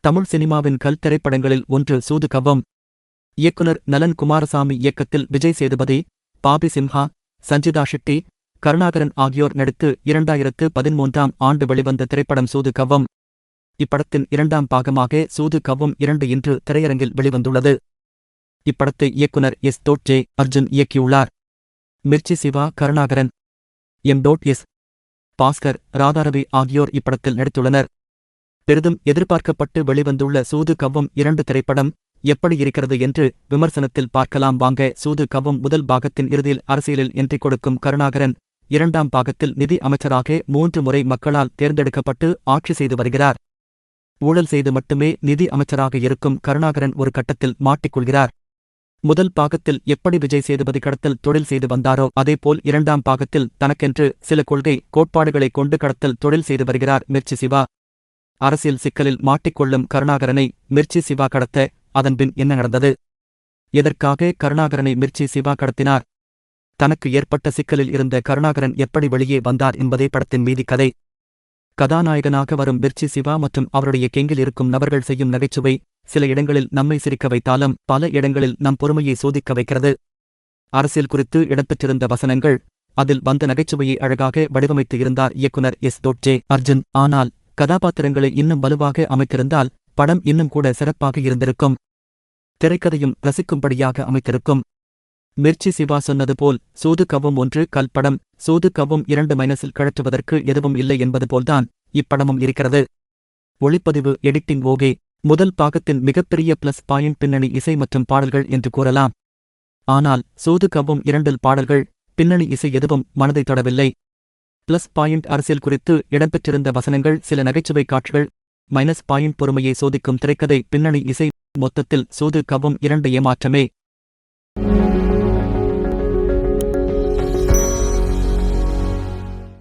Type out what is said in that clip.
தமிழ் சினிமாவின் கல் திரைப்படங்களில் ஒன்று சூது கவ்வம். இயக்குனர் நலன் குமாரசாமி இயக்கத்தில் விஜய் சேதுபதி பாபி சிம்ஹா சஞ்சிதா ஷெட்டி கருணாகரன் ஆகியோர் நடித்து இரண்டாயிரத்து பதிமூன்றாம் ஆண்டு வெளிவந்த திரைப்படம் சூது கவ்வம். இப்படத்தின் இரண்டாம் பாகமாக சூது கவ்வும் இரண்டு இன்று திரையரங்கில் வெளிவந்துள்ளது. இப்படத்தை இயக்குனர் எஸ். டோட். ஜே. அர்ஜுன் இயக்கியுள்ளார். Mirchi Shiva Karunakaran M. Dot. S. Bhaskar Radharavi ஆகியோர் இப்படத்தில் நடித்துள்ளனர். பெரிதும் எதிர்பார்க்கப்பட்டு வெளிவந்துள்ள சூது கவ்வும் இரண்டு திரைப்படம் எப்படி இருக்கிறது என்று விமர்சனத்தில் பார்க்கலாம். வாங்க சூது கவ்வும் முதல் பாகத்தின் இறுதியில் அரசியலில் என்றி கொடுக்கும் கருணாகரன் இரண்டாம் பாகத்தில் நிதி அமைச்சராக மூன்று முறை மக்களால் தேர்ந்தெடுக்கப்பட்டு ஆட்சி செய்து வருகிறார். ஊழல் செய்து மட்டுமே நிதி அமைச்சராக இருக்கும் கருணாகரன் ஒரு கட்டத்தில் மாட்டிக்கொள்கிறார். முதல் பாகத்தில் எப்படி விஜய் சேதுபதி கடத்தல் தொழில் செய்து வந்தாரோ அதேபோல் இரண்டாம் பாகத்தில் தனக்கென்று சில கொள்கை கோட்பாடுகளைக் கொண்டு கடத்தல் தொழில் செய்து வருகிறார். மிர்ச்சி சிவா அரசியல் சிக்கலில் மாட்டிக்கொள்ளும் கருணாகரனை மிர்ச்சி சிவா கடத்த அதன்பின் என்ன நடந்தது? எதற்காக கருணாகரனை மிர்ச்சி சிவா கடத்தினார்? தனக்கு ஏற்பட்ட சிக்கலில் இருந்த கருணாகரன் எப்படி வெளியே வந்தார் என்பதே படத்தின் மீதி கதை. கதாநாயகனாக வரும் மிர்ச்சி சிவா மற்றும் அவருடைய கெங்கில் இருக்கும் நபர்கள் செய்யும் நகைச்சுவை சில இடங்களில் நம்மை சிரிக்க வைத்தாலும் பல இடங்களில் நம் பொறுமையை சோதிக்க வைக்கிறது. அரசியல் குறித்து இடம்பெற்றிருந்த வசனங்கள் அதில் வந்த நகைச்சுவையை அழகாக வடிவமைத்து இருந்தார் இயக்குனர் எஸ். தோட்ஜே அர்ஜுன். ஆனால் கதாபாத்திரங்களை இன்னும் வலுவாக அமைத்திருந்தால் படம் இன்னும் கூட சிறப்பாக இருந்திருக்கும். திரைக்கதையும் ரசிக்கும்படியாக அமைத்திருக்கும். மிர்ச்சி சிவா சொன்னது போல் சூது கவ்வும் ஒன்று கல் படம் சூது கவ்வும் இரண்டு மைனஸில் கழற்றுவதற்கு எதுவும் இல்லை என்பது போல்தான் இப்படமும் இருக்கிறது. ஒளிப்பதிவு எடிட்டிங் ஓகே. முதல் பாகத்தின் மிகப்பெரிய பிளஸ் பாயிண்ட் பின்னணி இசை மற்றும் பாடல்கள் என்று கூறலாம். ஆனால் சூது கவ்வும் இரண்டில் பாடல்கள் பின்னணி இசை எதுவும் மனதை தொடவில்லை. பிளஸ் பாயிண்ட் அரசியல் குறித்து இடம்பெற்றிருந்த வசனங்கள் சில நகைச்சுவை காட்சிகள் மைனஸ் பாயிண்ட் பொறுமையை சோதிக்கும் திரைக்கதை பின்னணி இசை மொத்தத்தில் சூது கவும் இரண்டு ஏமாற்றமே.